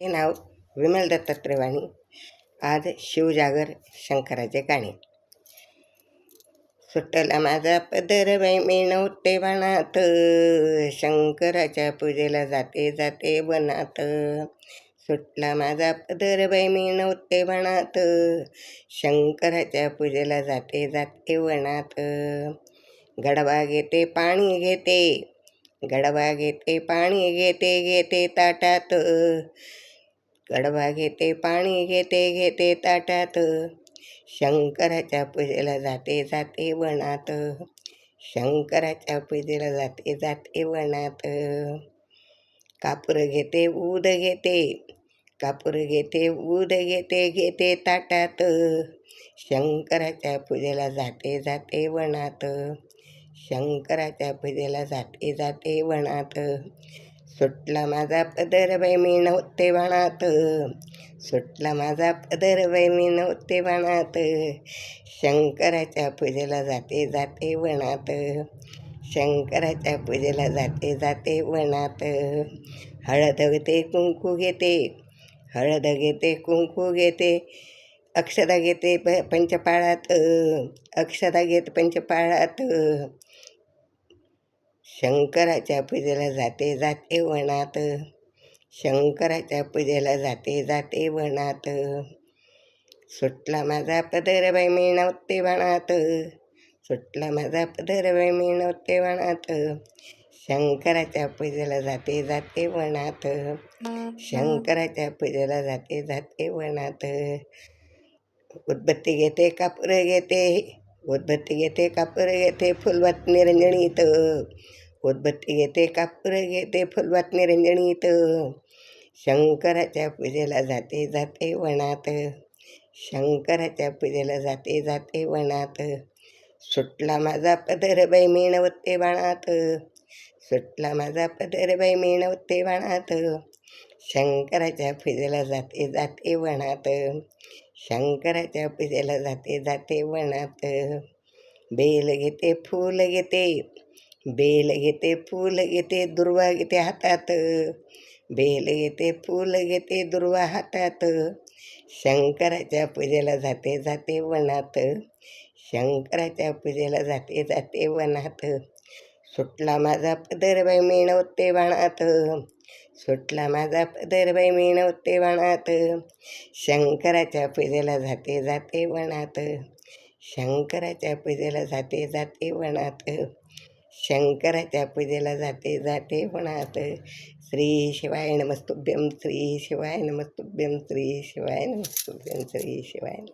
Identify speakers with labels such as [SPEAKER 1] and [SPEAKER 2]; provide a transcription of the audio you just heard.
[SPEAKER 1] हे नाव विमल दत्तात्रवाणी आज शिवजागर शंकराचे गाणे. सुटला माझा पदर बाई मी नव्हते वनात शंकराच्या पूजेला जाते जाते वनात. सुटला माझा पदर बाई मी नव्हते वनात शंकराच्या पूजेला जाते जाते वनात. गडबा घेते पाणी घेते. गडबा घेते पाणी घेते घेते ताटात. गडबा घेते पाणी घेते घेते ताटात. शंकराच्या पूजेला जाते जाते वनात. शंकराच्या पूजेला जाते जाते वनात. कापूर घेते ऊद घेते. कापूर घेते ऊद घेते घेते ताटात. शंकराच्या पूजेला जाते जाते वनात. शंकराच्या पूजेला जाते जाते वनात. सुटला माझा पदर बाई मी नव्हते वणात सुटला माझा पदर बाई मी नव्हते वनात. शंकराच्या पूजेला जाते जाते वनात. शंकराच्या पूजेला जाते जाते वनात. हळद घेते कुंकू घेते हळद घेते कुंकू घेते अक्षदा घेते प पंचपाळात. अक्षदा घेत पंचपाळात. शंकराच्या पूजेला जाते जाते वनात. शंकराच्या पूजेला जाते जाते वनात. सुटला माझा पदर बाई मी नव्हते वनात. सुटला माझा पदर बाई मी नव्हते वनात. शंकराच्या पूजेला जाते जाते वनात. शंकराच्या पूजेला जाते जाते वनात. उदबत्ती घेते कापूर घेते. उदबत्ती घेते कापूर घेते फुलबात निरंजणीत उदबत्ती घेते कापूर घेते फुलबात निरंजणीत शंकराच्या पूजेला जाते जाते वनात. शंकराच्या पूजेला जाते जाते वनात. सुटला माझा पदर बाई मी बाणात. सुटला माझा पदर बाई मी बाणात. शंकराच्या पूजेला जाते जाते वनात. शंकराच्या पूजेला जाते जाते वनात. बेल घेते फूल घेते. बेल घेते फूल घेते दुर्वा घेते हातात. बेल घेते फूल घेते दुर्वा हातात. शंकराच्या पूजेला जाते जाते वनात. शंकराच्या पूजेला जाते जाते वनात. सुटला माझा पदर बाई मिळवते बाणात. सुटला माझा पदर बाई मी नव्हते वणात शंकराच्या पूजेला जाते जाते वणात शंकराच्या पूजेला जाते जाते वणात शंकराच्या पूजेला जाते जाते वणात श्री शिवाय नमस्तुभ्यम श्री शिवाय नमस्तुभ्यम श्री शिवाय नमस्तुभ्यम श्री शिवाय